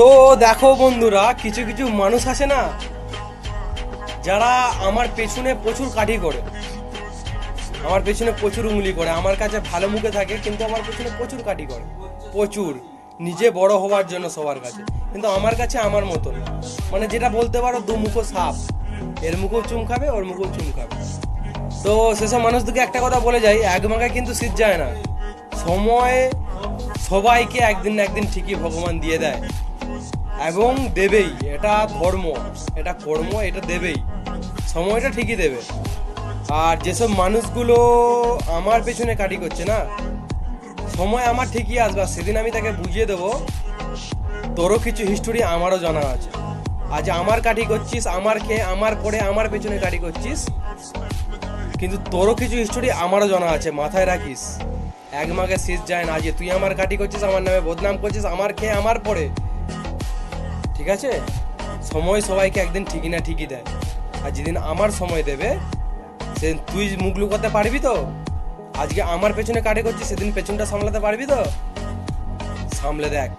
তো দেখো বন্ধুরা, কিছু কিছু মানুষ আছে না, যারা আমার পেছনে প্রচুর কাঠি করে। আমার পেছনে প্রচুর উঙ্গলি করে, আমার কাছে ভালো মুখে থাকে, কিন্তু আমার পেছনে প্রচুর কাঠি করে। প্রচুর, নিজে বড় হওয়ার জন্য সবার কাছে। কিন্তু আমার কাছে আমার মতন। মানে যেটা বলতে পারো, দু মুখো সাপ। এর মুখেও চুম খাবে, ওর মুখেও চুম খাবে। তো সেসব মানুষদেরকে একটা কথা বলে যাই, এক মাগায় কিন্তু শীত যায় না। সময় সবাইকে একদিন না একদিন ঠিকই ভগবান দিয়ে দেয়। এবং দেবেই, এটা ধর্ম, এটা কর্ম, এটা দেবেই। সময়টা ঠিকই দেবে। আর যেসব মানুষগুলো আমার পেছনে কাটি করছে না, সময় আমার ঠিকই আসবে সেদিন আমি তাকে বুঝিয়ে দেবো, তোরও কিছু হিস্টোরি আমারও জানা আছে। আজ আমার কাটি করছিস, আমার খেয়ে, আমার পরে আমার পেছনে কাটি করছিস, কিন্তু তোরও কিছু হিস্টোরি আমারও জানা আছে, মাথায় রাখিস। এক মাকে শেষ যায় না যে তুই আমার কাটি করছিস, আমার নামে বদনাম করছিস, আমার খেয়ে, আমার পরে ঠিক আছে? সময় সবাইকে একদিন ঠিকই না ঠিকই দেয়। আর যেদিন আমার সময় দেবে, সেদিন তুই মুখ লুকাতে পারবি তো? আজকে আমার পেছনে কাটে করছিস, সেদিন পেছনটা সামলাতে পারবি তো? সামলে দেখ।